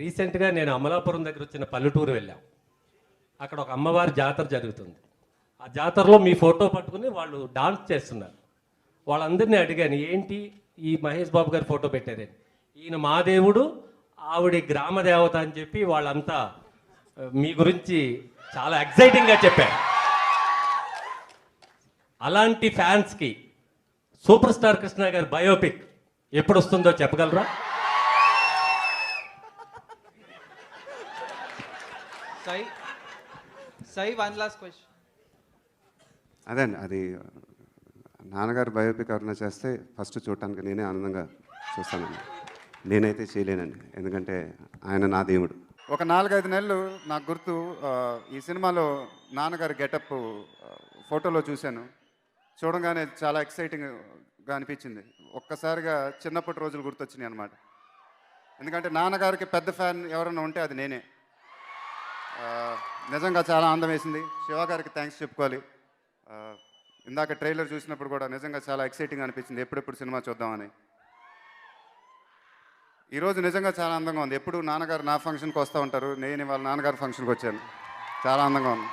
రీసెంట్గా నేను అమలాపురం దగ్గర వచ్చిన పల్లెటూరు వెళ్ళాం. అక్కడ ఒక అమ్మవారి జాతర జరుగుతుంది. ఆ జాతరలో మీ ఫోటో పట్టుకుని వాళ్ళు డాన్స్ చేస్తున్నారు. వాళ్ళందరినీ అడిగాను ఏంటి ఈ మహేష్ బాబు గారి ఫోటో పెట్టారని? ఈయన మా దేవుడు ఆవిడ గ్రామ దేవత అని చెప్పి వాళ్ళంతా మీ గురించి చాలా ఎక్సైటింగ్గా చెప్పారు. అలాంటి ఫ్యాన్స్కి సూపర్ స్టార్ కృష్ణ గారి బయోపిక్ ఎప్పుడు వస్తుందో చెప్పగలరా? Sai, Sai, one last question. అదే అండి అది నాన్నగారు బయోపిక్ ఎవరైనా చేస్తే ఫస్ట్ చూడటానికి నేనే ఆనందంగా చూస్తానండి. నేనైతే చేయలేనండి ఎందుకంటే ఆయన నా దేవుడు. ఒక నాలుగైదు నెలలు నాకు గుర్తు ఈ సినిమాలో నాన్నగారి గెటప్ ఫోటోలో చూశాను. చూడగానే చాలా ఎక్సైటింగ్గా అనిపించింది. ఒక్కసారిగా చిన్నప్పటి రోజులు గుర్తొచ్చినాయి అనమాట ఎందుకంటే నాన్నగారికి పెద్ద ఫ్యాన్ ఎవరైనా ఉంటే అది నేనే. నిజంగా చాలా ఆనందం వేసింది శివ గారికి థ్యాంక్స్ చెప్పుకోవాలి. ఇందాక ట్రైలర్ చూసినప్పుడు కూడా నిజంగా చాలా ఎక్సైటింగ్ అనిపించింది. ఎప్పుడెప్పుడు సినిమా చూద్దామని. ఈరోజు నిజంగా చాలా అందంగా ఉంది. ఎప్పుడు నాన్నగారు నా ఫంక్షన్కి వస్తూ ఉంటారు. నేను వాళ్ళ నాన్నగారు ఫంక్షన్కి వచ్చాను. చాలా అందంగా ఉంది.